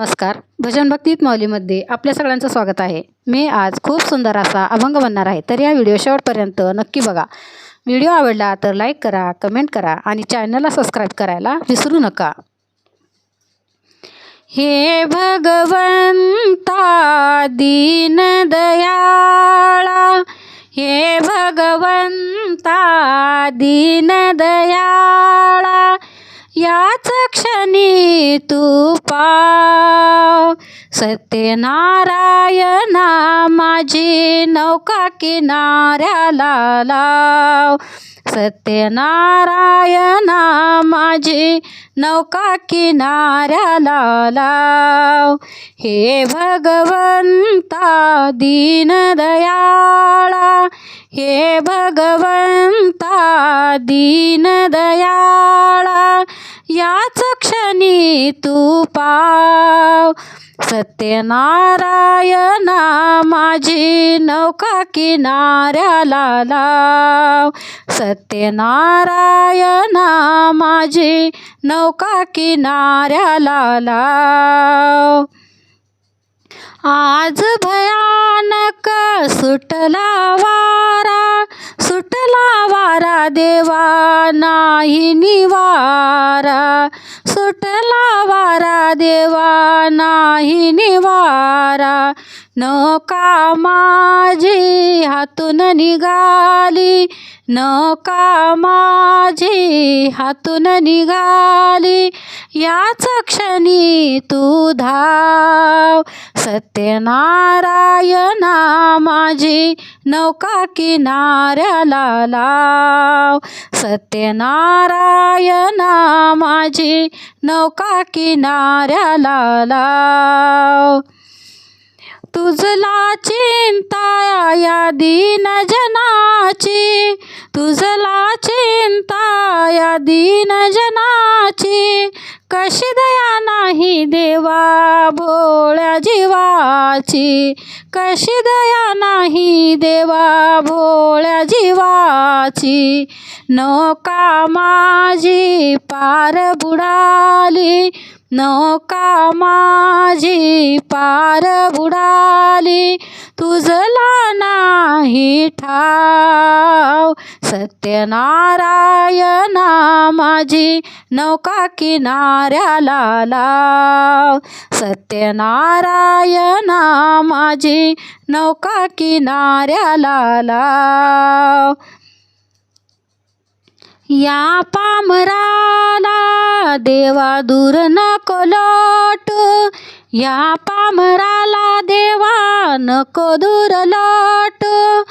नमस्कार. भजन भक्तीत माऊलीमध्ये आपल्या सगळ्यांचं स्वागत आहे. मी आज खूप सुंदर असा अभंग बनणार आहे तर या व्हिडिओ शेवटपर्यंत नक्की बघा. व्हिडिओ आवडला तर लाईक करा कमेंट करा आणि चॅनलला सबस्क्राईब करायला विसरू नका. हे भगवंता दीन दयाळा. हे भगवंता दीन दयाळा. याच क्षणी तू पाव. सत्यनारायणा माझी नौका किनाऱ्याला लाव. सत्यनारायणा माझी नौका किनाऱ्याला लाव. हे भगवंता दीनदयाळा हे भगवंता दीनदयाळा याच क्षणी तू पाव. सत्यनारायणा माझी नौका किनाऱ्याला लाव. सत्यनारायणा माझी नौका किनाऱ्याला लाव. आज भयानक सुटला वारा सुटला वारा देवा नाही निवारा. सुटला वारा देवा नाही निवारा नौका माझी हातून निघाली नौका माझी हातून निघाली याच क्षणी तू धाव. सत्यनारायणा माझी नौका किनाऱ्याला लाव. सत्यनारायणा माझी नौका किनार साऱ्याला लाव तुझला चिंता या दीन जनाची. तुझला चिंता या दीन जनाची. कशी दया नाही देवा भोळ्या जीवाची. कशी दया नाही देवा भोळ्या जीवाची. नौका माझी पार बुडाली. नौका माझी पार बुडाली तुझला नाही ठाव. सत्यनारायणा माझी नौका किनाऱ्याला लाव. सत्यनारायणा माझी नौका किनाऱ्याला लाव. या पामराला देवा दूर नको लोटू. या पामराला देवा नको दूर लोटू.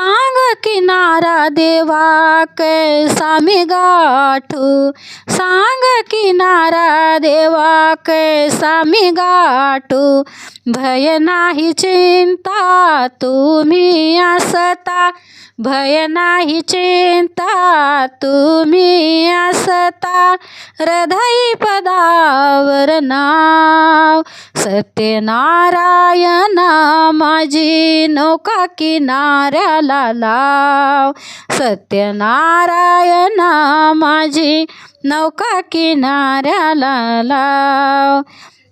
सांग किनारा देवा कैसा मी गाठू सांग किनारा देवा कैसा मी गाठू भय नाही चिंता तुम्ही असता. भय नाही चिंता तुम्ही असता. हृदय पदावर नाव सत्यनारायणा माझी नौका किनाऱ्याला लाव. सत्यनारायणा माझी नौका किनाऱ्याला लाव.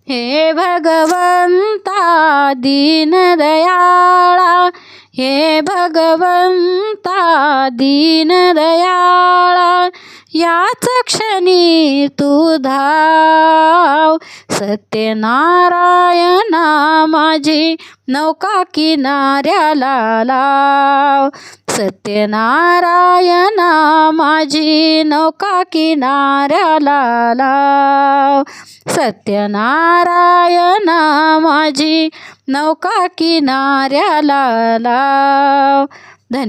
हे भगवंता दीनदयाळा हे भगवंता दीनदयाळा याच क्षणी तू धाव. सत्यनारायणा माझी नौका किनाऱ्याला लाव. सत्यनारायणा माझी नौका किनाऱ्याला लाव. सत्यनारायणा माझी नौका किनाऱ्याला लाव. धन्य